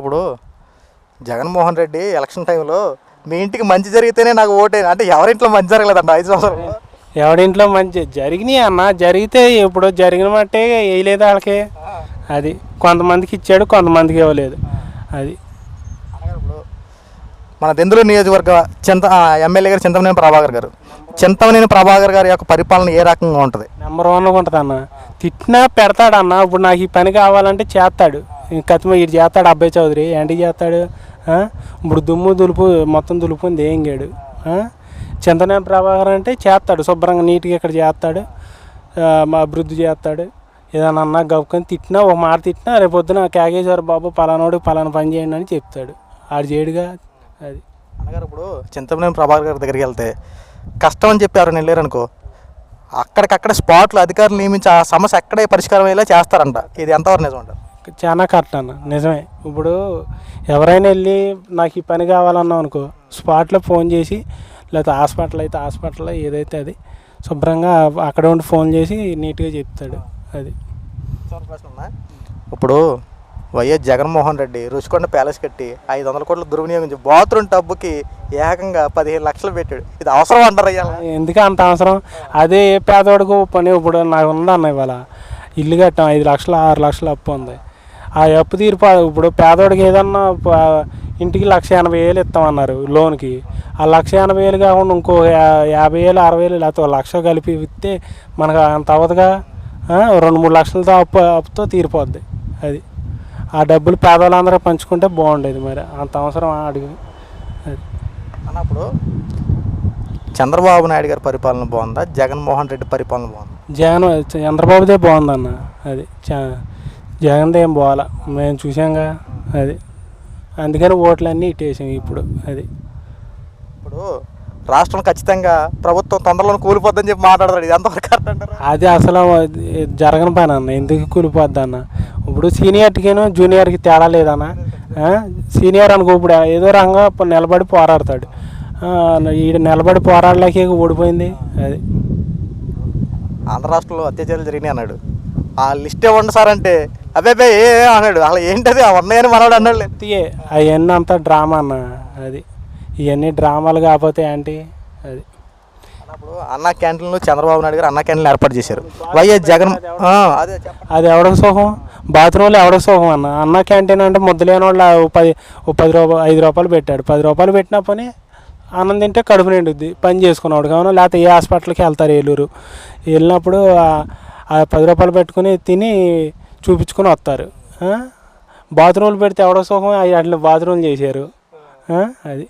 ఇప్పుడు జగన్మోహన్ రెడ్డి ఎలక్షన్ టైంలో మీ ఇంటికి మంచి జరిగితేనే నాకు ఓటే. అంటే ఎవరింట్లో మంచి జరగలేదంట ఐదు సంవత్సరాలు. ఎవడింట్లో మంచి జరిగినాయి అన్న జరిగితే ఇప్పుడు జరిగిన మట్టే వేయలేదు వాళ్ళకి. అది కొంతమందికి ఇచ్చాడు కొంతమందికి ఇవ్వలేదు. అది మన దెందులు నియోజకవర్గ చింత ఎమ్మెల్యే గారు చింతమనేని ప్రభాకర్ గారు. చింతమనేని ప్రభాకర్ గారి యొక్క పరిపాలన ఏ రకంగా ఉంటుంది? నెంబర్ వన్ ఉంటుంది అన్న. తిట్టినా పెడతాడు అన్న. ఇప్పుడు నాకు ఈ పని కావాలంటే చేస్తాడు. కత్తిమ ఇటు చేస్తాడు అబ్బాయి చౌదరి. ఏంటి చేస్తాడు? ఇప్పుడు దుమ్ము దులుపు మొత్తం దులుపుంది ఏం గేడు? చింతనేని ప్రభాకర్ అంటే చేస్తాడు. శుభ్రంగా నీట్గా ఇక్కడ చేస్తాడు. మా అభివృద్ధి చేస్తాడు. ఏదైనా అన్నా గవ్వుకొని తిట్టినా ఒక మాట తిట్టినా రేపొద్దున పొద్దున కేకేశ్వర బాబు పలానోడు పలానా పని చేయండి అని చెప్తాడు. ఆడు చేయడుగా అది. అనగారు ఇప్పుడు చింతమనేని ప్రభాకర్ గారి దగ్గరికి వెళ్తే కష్టం అని చెప్పి ఎవరైనా వెళ్ళారనుకో. అక్కడికక్కడ స్పాట్లు అధికారులు నియమించి ఆ సమస్య అక్కడే పరిష్కారం అయ్యేలా చేస్తారంట. ఇది ఎంతవరకు నిజం అంటారు? చాలా కరెక్ట్ అన్న. నిజమే. ఇప్పుడు ఎవరైనా వెళ్ళి నాకు ఈ పని కావాలన్నాం అనుకో స్పాట్లో ఫోన్ చేసి లేకపోతే హాస్పిటల్ అయితే హాస్పిటల్లో ఏదైతే అది శుభ్రంగా అక్కడ ఉండి ఫోన్ చేసి నీట్గా చెప్తాడు. అది. ఇప్పుడు వైఎస్ జగన్మోహన్ రెడ్డి రుచికొండ ప్యాలెస్ కట్టి ఐదు వందల కోట్లు దుర్వినియోగించి బాత్రూమ్ టబ్బుకి ఏకంగా పదిహేను లక్షలు పెట్టాడు. ఇది అవసరం అంటారు అయ్యా ఎందుకు అంత అవసరం? అదే ఏ పేదవాడికి పని ఇప్పుడు నాకు ఉందన్న ఇవాళ. ఇల్లు కట్టాం ఐదు లక్షలు ఆరు లక్షలు అప్పు ఉంది. ఆ అప్పు తీరిపో ఇప్పుడు పేదవాడికి ఏదన్నా ఇంటికి లక్ష ఎనభై వేలు ఇస్తామన్నారు లోన్కి. ఆ లక్ష ఎనభై వేలు కాకుండా ఇంకో యాభై వేలు అరవై వేలు లేకపోతే లక్ష కలిపి ఇస్తే మనకు అంత అవ్వదుగా? రెండు మూడు లక్షలతో అప్పు అప్పుతో తీరిపోద్ది అది. ఆ డబ్బులు పేదవాళ్ళందరూ పంచుకుంటే బాగుండేది మరి. అంత అవసరం అడుగు. అన్నప్పుడు చంద్రబాబు నాయుడు గారి పరిపాలన బాగుందా? జగన్మోహన్ రెడ్డి పరిపాలన బాగుందా? జగన్ చంద్రబాబుదే బాగుందన్న. అది జగన్ది ఏం పోవాలా? మేము చూసాంగా అది. అందుకని ఓట్లన్నీ ఇటేసాం ఇప్పుడు. అది. ఇప్పుడు రాష్ట్రం ఖచ్చితంగా ప్రభుత్వం తొందరలో కూలిపోద్దని చెప్పి మాట్లాడతాడు. ఇది అంటారు? అది అసలు జరగని పని అన్న. ఎందుకు కూలిపోద్ది అన్న? ఇప్పుడు సీనియర్కిను జూనియర్కి తేడా లేదన్న? సీనియర్ అనుకో ఇప్పుడు ఏదో రంగా నిలబడి పోరాడతాడు. ఈ నిలబడి పోరాడలేక ఓడిపోయింది. అది. ఆంధ్ర రాష్ట్రంలో అత్యాచారాలు జరిగినాయి అన్నాడు. ఆ లిస్ట్ ఇవ్వండి సార్ అంటే అబ్బాయి ఏ ఏ అన్నాడు. అలా ఏంటది? ఉన్నాయని మనవాడు అన్నాడు అవన్నీ అంతా డ్రామా అన్న అది. ఇవన్నీ డ్రామాలు కాకపోతే ఏంటి? అది. అన్నప్పుడు అన్న క్యాంటీన్లో చంద్రబాబు నాయుడు గారు అన్న క్యాంటీన్లు ఏర్పాటు చేశారు. వైఎస్ జగన్ అదే. అది ఎవరికి సుఖం బాత్రూంలో ఎవడో సుఖం అన్న. అన్న క్యాంటీన్ అంటే ముద్దలేని వాళ్ళు పది పది రూపాయలు ఐదు రూపాయలు పెట్టాడు. పది రూపాయలు పెట్టినా పని అన్నం తింటే కడుపు నిండుద్ది పని చేసుకున్నాడు కావున. లేకపోతే ఏ హాస్పిటల్కి వెళ్తారు ఏలూరు. వెళ్ళినప్పుడు ఆ- పది రూపాయలు పెట్టుకుని తిని చూపించుకొని వస్తారు. బాత్రూంలు బాత్రూమ్లు పెడితే ఎవడో సుఖం అవి అట్లా బాత్రూమ్లు చేశారు. అది.